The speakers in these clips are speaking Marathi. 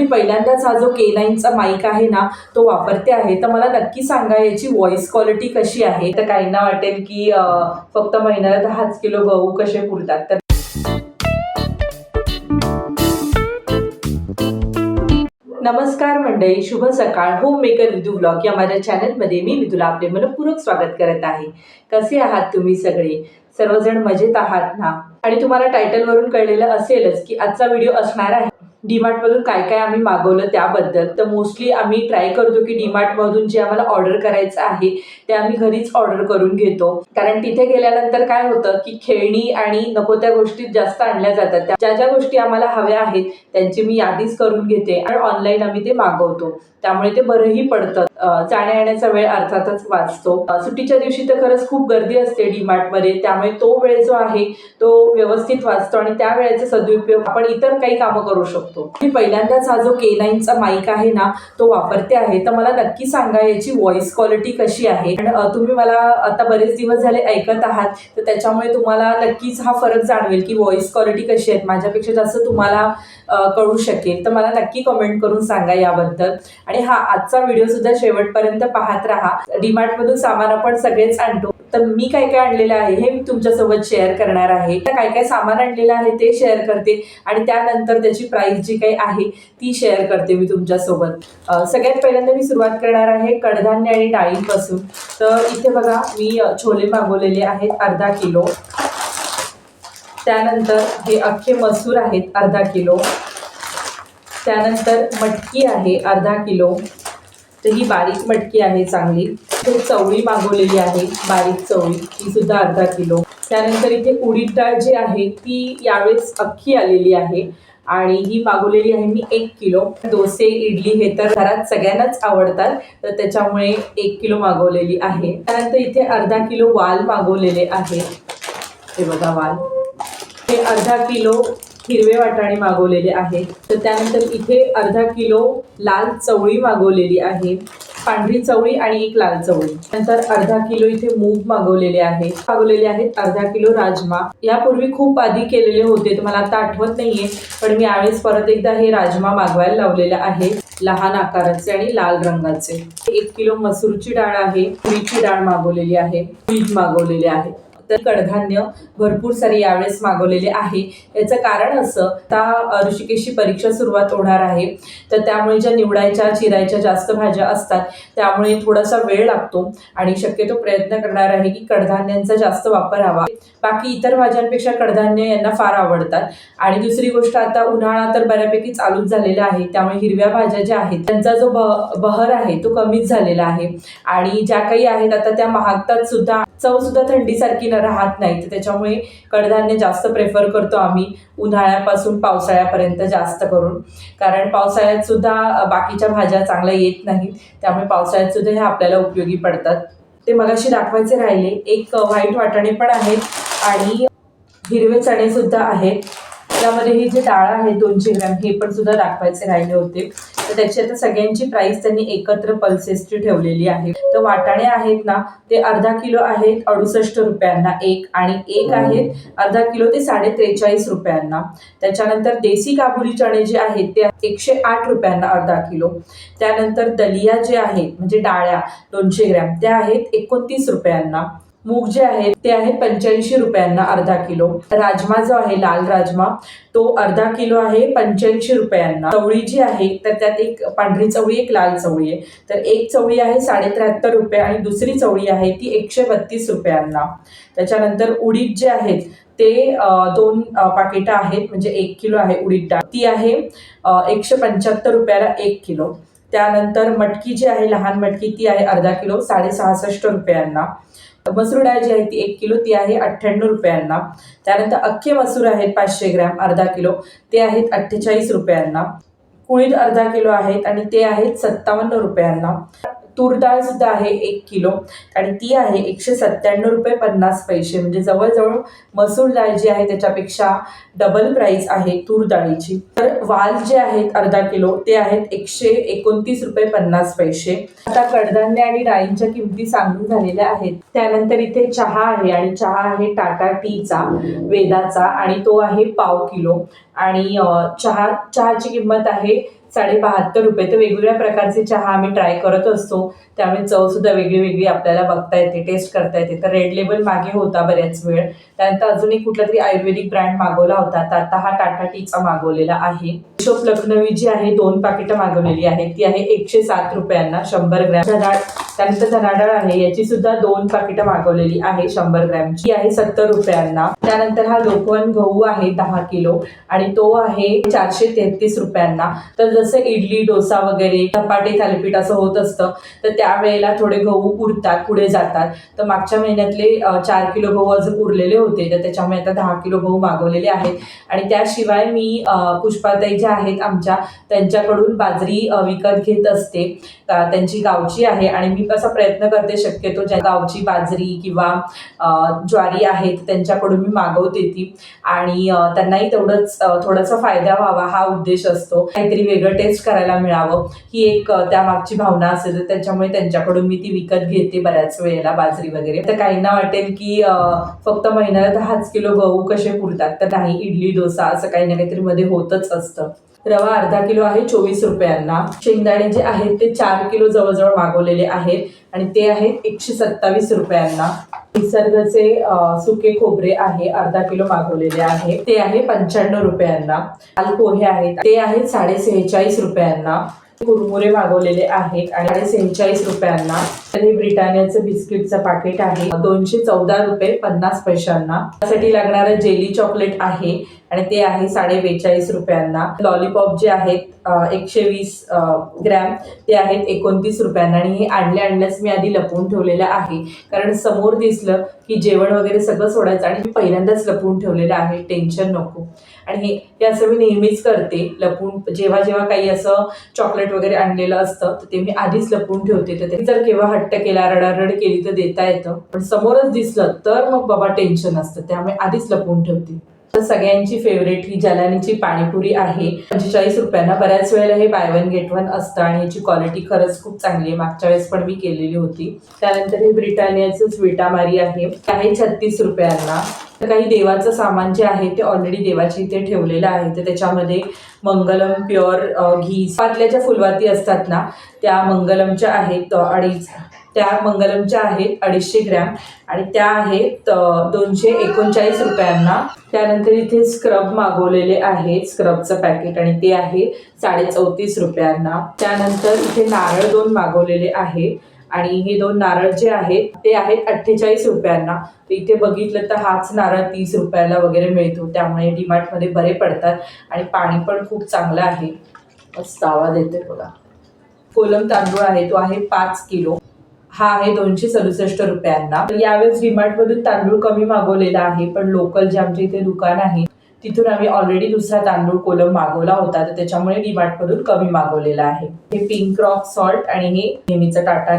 मी पहिल्यांदाच हा जो के नाईनचा माईक आहे ना तो वापरते आहे. तर मला नक्की सांगा याची व्हॉइस क्वालिटी कशी आहे? तर काहींना वाटेल की अं, फक्त महिन्याला दहाच किलो गहू कसे पुरतात? तर नमस्कार मंडळी शुभ सकाळ. होम मेकर विदू ब्लॉग या माझ्या चॅनलमध्ये मी विदूला आपले मनपूर्वक स्वागत करत आहे. कसे आहात तुम्ही सगळे? सर्वजण मजेत आहात ना? आणि तुम्हाला टायटलवरून कळलेलं असेलच की आजचा व्हिडिओ असणार आहे. डीमार्टमधून काय काय आम्ही मागवलं त्याबद्दल. तर मोस्टली आम्ही ट्राय करतो की डीमार्टमधून जे आम्हाला ऑर्डर करायचं आहे ते आम्ही घरीच ऑर्डर करून घेतो. कारण तिथे गेल्यानंतर काय होतं की खेळणी आणि नको त्या गोष्टी जास्त आणल्या जातात. ज्या ज्या गोष्टी आम्हाला हव्या आहेत त्यांची मी यादीच करून घेते आणि ऑनलाईन आम्ही ते मागवतो. त्यामुळे ते बरंही पडतं. जाण्या येण्याचा वेळ अर्थातच वाचतो. सुट्टीच्या दिवशी तर खरंच खूप गर्दी असते डीमार्टमध्ये. त्यामुळे तो वेळ जो आहे तो व्यवस्थित वाचतो आणि त्या वेळेचा सदुपयोग आपण इतर काही कामं करू शकतो. मी पहिल्यांदाच हा जो के नाईनचा माईक आहे ना तो वापरते आहे. तर मला नक्की सांगा याची व्हॉइस क्वालिटी कशी आहे? आणि तुम्ही मला आता बरेच दिवस झाले ऐकत आहात तर त्याच्यामुळे तुम्हाला नक्कीच हा फरक जाणवेल की व्हॉइस क्वालिटी कशी आहे. माझ्यापेक्षा जास्त तुम्हाला कळू शकेल. तर मला नक्की कमेंट करून सांगा याबद्दल. आणि हा आजचा व्हिडिओ सुद्धा शेवटपर्यंत पाहत राहा. डीमार्टमधून सामान आपण सगळेच आणतो. तर मी काय काय आणलेलं आहे हे मी तुमच्यासोबत शेअर करणार आहे. तर काय काय सामान आणलेलं आहे ते शेअर करते. आणि त्यानंतर त्याची प्राइस जी काही आहे ती शेअर करते मी तुमच्यासोबत. सगळ्यात पहिल्यांदा मी सुरुवात करणार आहे कडधान्य आणि डाळींपासून तर इथे बघा मी छोले मागवलेले आहेत अर्धा किलो. त्यानंतर हे अख्खे मसूर आहेत अर्धा किलो. त्यानंतर मटकी आहे अर्धा किलो. तर ही बारीक मटकी आहे चांगली. तर चवळी मागवलेली आहे बारीक चवळी. ही सुद्धा अर्धा किलो. त्यानंतर इथे उडीद डाळ जी आहे ती यावेळेस अख्खी आलेली आहे. आणि ही मागवलेली आहे मी एक किलो. डोसे इडली हे तर घरात सगळ्यांनाच आवडतात. तर त्याच्यामुळे एक किलो मागवलेली आहे. त्यानंतर इथे अर्धा किलो वाल मागवलेले आहे. हे बघा वाल. हे अर्धा किलो हिरवे वाटाणे मागवलेले आहे तर त्यानंतर इथे अर्धा किलो लाल चवळी मागवलेली आहे. पांढरी चवळी आणि एक लाल चवळी. नंतर अर्धा किलो इथे मूग मागवलेले आहे. मागवलेले आहेत अर्धा किलो राजमा. यापूर्वी खूप आधी केलेले होते तर मला आता आठवत नाहीये पण मी यावेळेस परत एकदा हे राजमा मागवायला लावलेले आहे लहान आकाराचे आणि लाल रंगाचे. एक किलो मसूरची डाळ आहे. तुरीची डाळ मागवलेली आहे. पीठ मागवलेले आहे. तर कडधान्य भरपूर सारी यावेळेस मागवलेले आहे. याचं कारण असं आता ऋषिकेशची परीक्षा सुरुवात होणार आहे. तर त्यामुळे ज्या निवडायच्या चिरायच्या जास्त भाज्या असतात त्यामुळे थोडासा वेळ लागतो आणि शक्यतो प्रयत्न करणार आहे की कडधान्यांचा जास्त वापर हवा. बाकी इतर भाज्यांपेक्षा कडधान्य यांना फार आवडतात. आणि दुसरी गोष्ट आता उन्हाळा तर बऱ्यापैकी चालूच झालेला आहे. त्यामुळे हिरव्या भाज्या ज्या आहेत त्यांचा जो ब बहर आहे तो कमीच झालेला आहे. आणि ज्या काही आहेत आता त्या महागतात सुद्धा चव सुद्धा थंडीसारखी न राहत नाही. तर त्याच्यामुळे कडधान्य जास्त प्रेफर करतो आम्ही उन्हाळ्यापासून पावसाळ्यापर्यंत जास्त करून. कारण पावसाळ्यात सुद्धा बाकीच्या भाज्या चांगल्या येत नाहीत. त्यामुळे पावसाळ्यात सुद्धा ह्या आपल्याला उपयोगी पडतात. ते मगाशी दाखवायचे राहिले. एक व्हाईट वाटाणे पण आहेत आणि हिरवे चणे सुद्धा आहेत. त्यामध्ये ही जे डाळ आहे दोनशे ग्रॅम हे पण सुद्धा दाखवायचे राहिले होते. तर त्याची आता सगळ्यांची प्राइस त्यांनी एकत्र पल्सेसची ठेवलेली आहे. तर वाटाणे आहेत ना ते अर्धा किलो आहेत अडुसष्ट रुपयांना एक आणि एक आहेत अर्धा किलो ते साडे त्रेचाळीस रुपयांना. त्याच्यानंतर देसी काबुली चणे जे आहेत ते एकशे आठ रुपयांना अर्धा किलो. त्यानंतर दलिया जे आहेत म्हणजे डाळ्या दोनशे ग्रॅम त्या आहेत एकोणतीस रुपयांना. मूग जे आहे ते आहे पंच्याऐंशी रुपयांना अर्धा किलो. राजमा जो आहे लाल राजमा तो अर्धा किलो आहे पंच्याऐंशी रुपयांना. चवळी जी आहे तर त्यात एक पांढरी चवळी एक लाल चवळी आहे. तर एक चवळी आहे साडे त्र्याहत्तर रुपये आणि दुसरी चवळी आहे ती एकशे बत्तीस रुपयांना. त्याच्यानंतर उडीद जे आहेत ते दोन पाकिटं आहेत म्हणजे एक किलो आहे उडीद डाळ. ती आहे एकशे पंच्याहत्तर रुपयाला एक किलो. त्यानंतर मटकी जी आहे लहान मटकी ती आहे अर्धा किलो साडे सहासष्ट रुपयांना. मसूर डाळ जी आहे ती एक किलो ती आहे अठ्ठ्याण्णव रुपयांना. त्यानंतर अख्खे मसूर आहेत पाचशे ग्रॅम अर्धा किलो. ते आहेत अठ्ठेचाळीस रुपयांना. कुळीद अर्धा किलो आहेत आणि ते आहेत सत्तावन्न रुपयांना. तूर डाळ सुद्धा आहे एक किलो. आणि ती आहे एकशे सत्त्याण्णव रुपये पन्नास पैसे. म्हणजे जवळजवळ मसूर डाळ जी आहे त्याच्यापेक्षा डबल प्राईस आहे तूर डाळीची. तर वाल जे आहेत अर्धा किलो ते आहेत एकशे एकोणतीस रुपये पन्नास पैसे. आता कडधान्य आणि डाळींच्या किमती सांगून झालेल्या आहेत. त्यानंतर इथे चहा आहे आणि चहा आहे टाटा टीचा वेदाचा आणि तो आहे पाव किलो. आणि चहा चहाची किंमत आहे साडे बहात्तर रुपये. तर वेगवेगळ्या प्रकारचे चहा आम्ही ट्राय करत असतो. त्यामुळे चव सुद्धा वेगळी वेगळी आपल्याला बघता येते टेस्ट करता येते. तर रेड लेबल मागे होता बऱ्याच वेळ. त्यानंतर अजून एक कुठला तरी आयुर्वेदिक ब्रँड मागवला होता. तर आता हा टाटा टीचा मागवलेला आहे. शोप लखनवी जी आहे दोन पाकिटं मागवलेली आहेत. ती आहे एकशे सात रुपयांना शंभर ग्रॅम. डाळ त्यानंतर धनाडळ आहे याची सुद्धा दोन पाकिटं मागवलेली आहे शंभर ग्रॅमची आहे सत्तर रुपयांना. त्यानंतर हा लोकवन गहू आहे दहा किलो आणि तो आहे चारशे तेहतीस रुपयांना. तर जसं इडली डोसा वगैरे धपाटे थालीपीठ असं होत असतं तर त्यावेळेला थोडे गहू उरतात पुढे जातात. तर मागच्या महिन्यातले चार किलो गहू अजून उरलेले होते तर त्याच्यामुळे आता दहा किलो गहू मागवलेले आहेत. आणि त्याशिवाय मी पुष्पाताई ज्या आहेत आमच्या त्यांच्याकडून बाजरी विकत घेत असते. त्यांची गावची आहे आणि मी असा प्रयत्न करते शक्यतो ज्या गावची बाजरी किंवा ज्वारी आहेत त्यांच्याकडून मी मागवते ती. आणि त्यांनाही तेवढंच थोडासा फायदा व्हावा हा उद्देश असतो. काहीतरी वेगळं टेस्ट करायला मिळावं. ही एक त्यामागची भावना असेल तर त्याच्यामुळे त्यांच्याकडून मी ती विकत घेते बऱ्याच वेळेला बाजरी वगैरे. तर काहींना वाटेल की फक्त महिन्याला दहाच किलो गहू कसे पुरतात? तर नाही इडली डोसा असं काही ना काहीतरी मध्ये होतच असतं. रवा अर्धा किलो आहे चोवीस रुपयांना. शेंगदाणे जे आहेत ते चार किलो जवळजवळ मागवलेले आहेत आणि ते आहेत एकशे सत्तावीस रुपयांना. निसर्गचे सुके खोबरे आहे अर्धा किलो मागवलेले आहे. ते आहे पंच्याण्णव रुपयांना. लाल पोहे आहेत ते आहेत साडेसेहेचाळीस रुपयांना. कुरमुरे मागवलेले आहेत आणि सेहेचाळीस रुपयांना. तर हे ब्रिटानियाचं बिस्किटचं पाकिट आहे. दोनशे चौदा रुपये पन्नास पैशांना. त्यासाठी लागणारं जेली चॉकलेट आहे आणि ते आहे साडे बेचाळीस रुपयांना. लॉलीपॉप जे आहेत एकशे वीस ग्रॅम ते आहेत एकोणतीस रुपयांना आणि हे आणल्या आणल्याच मी आधी लपवून ठेवलेलं आहे. कारण समोर दिसलं की जेवण वगैरे सगळं सोडायचं आणि मी पहिल्यांदाच लपवून ठेवलेलं आहे. टेन्शन नको. आणि हे हे असं मी नेहमीच करते. लपून जेव्हा जेव्हा काही असं चॉकलेट वगैरे आणलेलं असतं तर ते मी आधीच लपवून ठेवते. तर ते जर केव्हा हट्ट केला रडारड केली तर देता येतं. पण समोरच दिसलं तर मग बाबा टेन्शन असतं. त्यामुळे आधीच लपवून ठेवते. सगळ्यांची फेवरेट ही जलानीची पाणीपुरी आहे. पंचेचाळीस रुपयांना बऱ्याच वेळेला हे बाय वन गेट वन असतं आणि याची क्वालिटी खरंच खूप चांगली आहे. मागच्या वेळेस पण मी केलेली होती. त्यानंतर हे ब्रिटानियाचं स्वीटामारी आहे. आहे छत्तीस रुपयांना. तर काही देवाचं सामान जे आहे ते ऑलरेडी देवाची इथे ठेवलेलं आहे. तर त्याच्यामध्ये मंगलम प्युअर घी. पातल्याच्या फुलवाती असतात ना त्या मंगलमच्या आहेत. आणि अडीच त्या मंगलमच्या आहेत अडीचशे ग्रॅम. आणि त्या आहेत दोनशे एकोणचाळीस रुपयांना. त्यानंतर इथे स्क्रब मागवलेले आहे स्क्रबचं पॅकेट. आणि ते आहे साडे चौतीस रुपयांना. त्यानंतर इथे नारळ दोन मागवलेले आहे आणि हे दोन नारळ जे आहेत ते आहेत अठ्ठेचाळीस रुपयांना. तर इथे बघितलं तर हाच नारळ तीस रुपयाला वगैरे मिळतो. त्यामुळे डीमार्टमध्ये बरे पडतात. आणि पाणी पण खूप चांगलं आहे. मस्त आवाज येतोय बघा. कोलम तांदूळ आहे तो आहे पाच किलो. हा आहे दोनशे सदुसष्ट रुपयांना. यावेळेस यावेळेस डीमार्टमधून तांदूळ कमी मागवलेला आहे पण लोकल जे आमच्या इथे दुकान आहे तिथून आम्ही ऑलरेडी दुसरा तांदूळ कोलम मागवला होता तर त्याच्यामुळे डीमार्टमधून कमी मागवलेला आहे. हे पिंक रॉक सॉल्ट आणि हे नेहमीचं टाटा.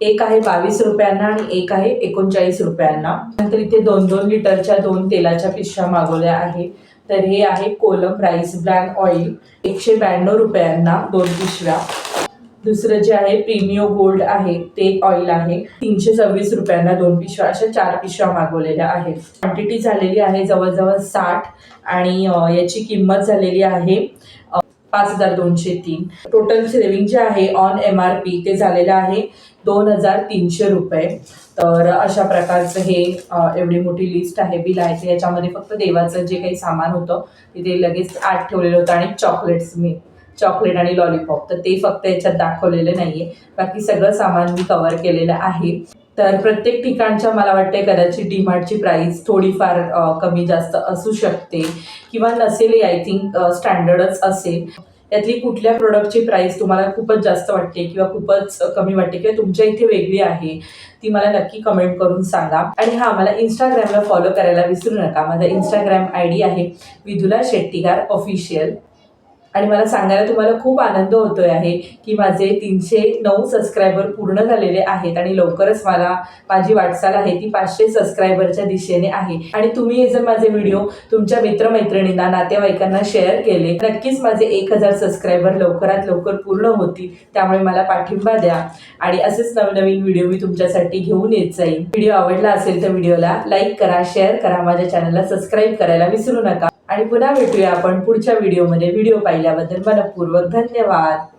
एक आहे बावीस रुपयांना आणि एक आहे एकोणचाळीस रुपयांना. नंतर इथे दोन दोन लिटरच्या दोन तेलाच्या पिशव्या मागवल्या आहे. तर हे आहे कोलम राईस ब्रँड ऑइल एकशे ब्याण्णव रुपयांना दोन पिशव्या. दुसरं जे आहे प्रीमियो गोल्ड आहे ते ऑइल आहे. तीनशे सव्वीस रुपयांना दोन पिशव्या अशा चार पिशव्या मागवलेल्या आहेत. क्वांटिटी झालेली आहे जवळजवळ साठ आणि याची किंमत झालेली आहे पाच हजार दोनशे तीन. टोटल सेविंग जे आहे ऑन एम आर पी ते झालेलं आहे दोन हजार तीनशे रुपये. तर अशा प्रकारचं हे एवढी मोठी लिस्ट आहे बिल आहे. ते याच्यामध्ये फक्त देवाचं जे काही सामान होतं तिथे लगेच आठ ठेवलेलं होतं आणि चॉकलेट्स मी चॉकलेट आणि लॉलीपॉप. तर ते फक्त याच्यात दाखवलेले नाहीये. बाकी सगळं सामान मी कव्हर केलेलं आहे. तर प्रत्येक ठिकाणच्या मला वाटते कदाचित डीमार्टची प्राईस थोडीफार कमी जास्त असू शकते. किंवा नसेल आय थिंक स्टँडर्डच असेल. यातली कुठल्या प्रोडक्टची प्राईस तुम्हाला खूपच जास्त वाटते किंवा खूपच कमी वाटते किंवा तुमच्या इथे वेगळी आहे ती मला नक्की कमेंट करून सांगा. आणि हा मला इंस्टाग्रामला फॉलो करायला विसरू नका. माझा इंस्टाग्राम आय डी आहे विदुला शेट्टीगार ऑफिशियल आणि मला सांगायला तुम्हाला खूप आनंद होतोय आहे की माझे तीनशे नऊ सबस्क्रायबर पूर्ण झालेले आहेत आणि लवकरच मला माझी वाटचाल आहे ती पाचशे सबस्क्रायबरच्या दिशेने आहे. आणि तुम्ही हे जर माझे व्हिडिओ तुमच्या मित्रमैत्रिणींना नातेवाईकांना शेअर केले नक्कीच माझे एक हजार सबस्क्रायबर लवकरात लवकर पूर्ण होतील त्यामुळे मला पाठिंबा द्या. आणि असेच नवनवीन व्हिडिओ मी तुमच्यासाठी घेऊन येत जाईल व्हिडिओ आवडला असेल तर व्हिडिओला लाईक करा शेअर करा माझ्या चॅनलला सबस्क्राईब करायला विसरू नका. आणि पुन्हा भेटूया आपण पुढच्या व्हिडिओमध्ये. व्हिडिओ पाहिल्याबद्दल मनपूर्वक धन्यवाद.